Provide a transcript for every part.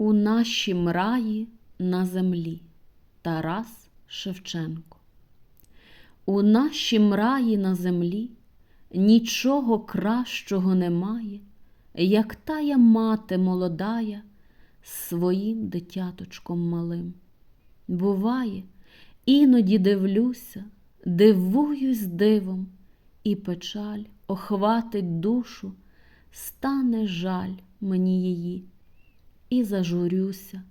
У нашім раї на землі Тарас Шевченко. У нашім раї на землі нічого кращого немає, як тая мати молодая своїм дитяточком малим. Буває, іноді дивлюся, дивуюсь дивом, і печаль охватить душу, стане жаль мені її і зажурюся,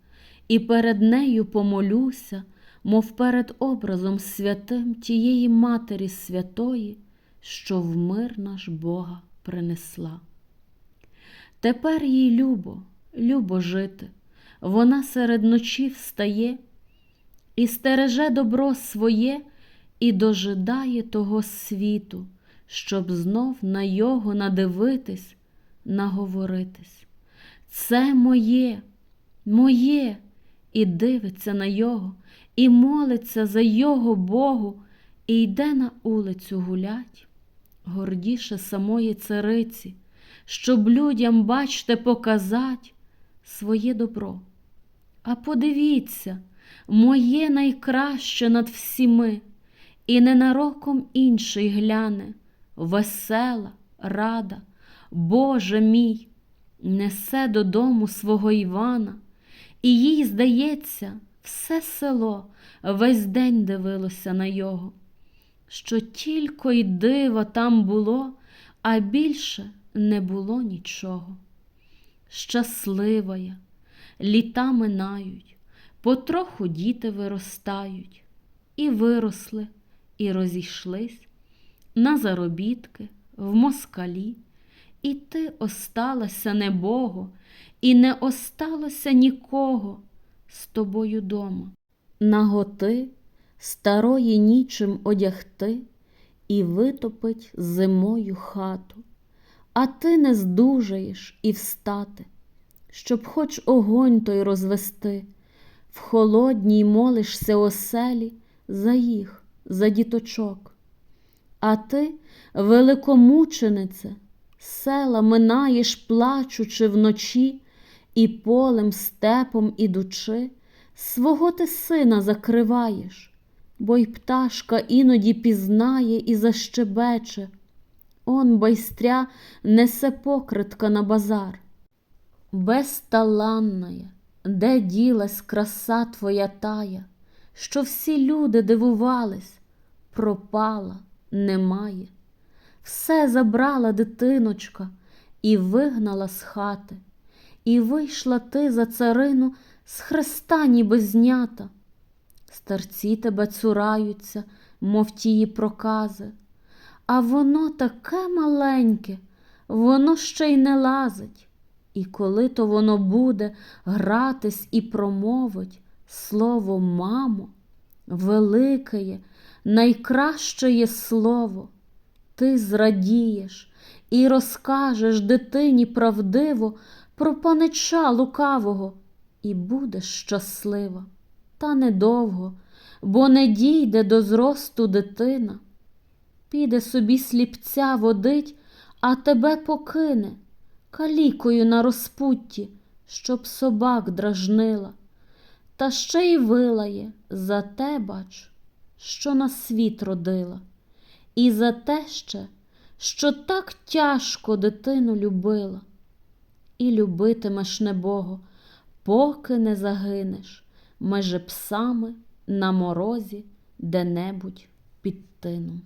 і перед нею помолюся, мов перед образом святим тієї Матері Святої, що в мир наш Бога принесла. Тепер їй любо, любо жити, вона серед ночі встає і стереже добро своє і дожидає того світу, щоб знов на його надивитись, наговоритись. Це моє, моє, і дивиться на його, і молиться за його Богу, і йде на улицю гулять, гордіше самої цариці, щоб людям, бачте, показать своє добро. А подивіться, моє найкраще над всіми, і ненароком інший гляне, весела, рада, Боже мій несе додому свого Івана, і їй, здається, все село весь день дивилося на його, що тільки й дива там було, а більше не було нічого. Щаслива я, літа минають, потроху діти виростають, і виросли, і розійшлись на заробітки в москалі. І ти осталася небого, і не осталося нікого з тобою дома. Наготи старої нічим одягти і витопить зимою хату, а ти не здужаєш і встати, щоб хоч огонь той розвести, в холодній молишся оселі за їх, за діточок. А ти, великомученице, Села минаєш, плачучи вночі, і полем степом ідучи, свого ти сина закриваєш, бо й пташка іноді пізнає і защебече. Он байстря несе покритка на базар. Безталанная, де ділась краса твоя тая, що всі люди дивувались, пропала, немає все забрала дитиночка і вигнала з хати, і вийшла ти за царину з хреста ніби знята. Старці тебе цураються, мов тії прокази, а воно таке маленьке, воно ще й не лазить. І коли то воно буде гратись і промовить слово мамо, велике, є, найкраще є слово ти зрадієш і розкажеш дитині правдиво про панича лукавого, і будеш щаслива, та недовго, бо не дійде до зросту дитина. Піде собі сліпця водить, а тебе покине калікою на розпутті, щоб собак дражнила, та ще й вилає за те, бач, що на світ родила і за те ще, що так тяжко дитину любила, і любитимеш небого, поки не загинеш меже псами на морозі де-небудь під тином.